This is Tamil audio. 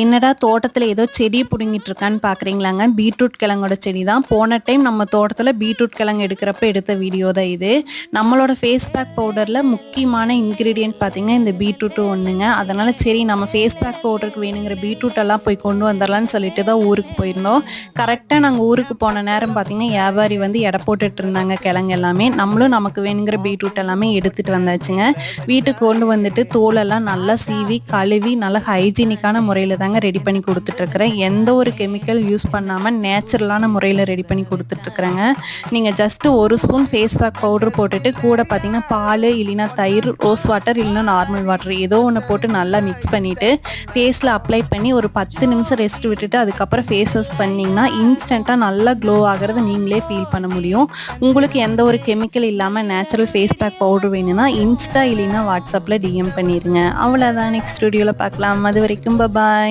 என்னடா தோட்டத்தில் ஏதோ செடி பிடுங்கிட்டு இருக்கான்னு பார்க்குறீங்களாங்க பீட்ரூட் கிழங்கோட செடி தான் போன டைம் நம்ம தோட்டத்தில் பீட்ரூட் கிழங்கு எடுக்கிறப்ப எடுத்த வீடியோ தான் இது. நம்மளோட ஃபேஸ் பேக் பவுடரில் முக்கியமான இன்க்ரீடியன்ட் பார்த்தீங்கன்னா இந்த பீட்ரூட்டும் ஒன்றுங்க அதனால் சரி நம்ம ஃபேஸ் பேக் பவுடருக்கு வேணுங்கிற பீட்ரூட் எல்லாம் போய் கொண்டு வந்துடலான்னு சொல்லிட்டு தான் ஊருக்கு போயிருந்தோம். கரெக்டாக நாங்கள் ஊருக்கு போன நேரம் பார்த்தீங்கன்னா வியாபாரி வந்து எடை போட்டுட்டு இருந்தாங்க கிழங்கு எல்லாமே. நம்மளும் நமக்கு வேணுங்கிற பீட்ரூட் எல்லாமே எடுத்துகிட்டு வந்தாச்சுங்க. வீட்டுக்கு கொண்டு வந்துட்டு தோலெல்லாம் நல்லா சீவி கழுவி நல்லா ஹைஜீனிக்கான முறையில் தாங்க ரெடி பண்ணி கொடுத்துட்ருக்குறேன். எந்த ஒரு கெமிக்கல் யூஸ் பண்ணாமல் நேச்சுரலான முறையில் ரெடி பண்ணி கொடுத்துட்ருக்குறேங்க. நீங்கள் ஜஸ்ட்டு ஒரு ஸ்பூன் ஃபேஸ் பேக் பவுடர் போட்டுட்டு கூட பார்த்தீங்கன்னா பால் இல்லைன்னா தயிர் ரோஸ் வாட்டர் இல்லைன்னா நார்மல் வாட்டர் ஏதோ ஒன்று போட்டு நல்லா மிக்ஸ் பண்ணிவிட்டு ஃபேஸில் அப்ளை பண்ணி ஒரு பத்து நிமிஷம் ரெஸ்ட் விட்டுட்டு அதுக்கப்புறம் ஃபேஸ் வாஷ் பண்ணிங்கன்னா இன்ஸ்டண்ட்டாக நல்லா க்ளோ ஆகிறத நீங்களே ஃபீல் பண்ண முடியும். உங்களுக்கு எந்த ஒரு கெமிக்கல் இல்லாமல் நேச்சுரல் ஃபேஸ் பேக் பவுடர் வேணும்னா இன்ஸ்டா இல்லைன்னா வாட்ஸ்அப்பில் டிஎம் பண்ணிடுங்க அவ்வளோதான் நெக்ஸ்ட் ஸ்டுடியோவில் பார்க்கலாம். அது வரைக்கும் பாய்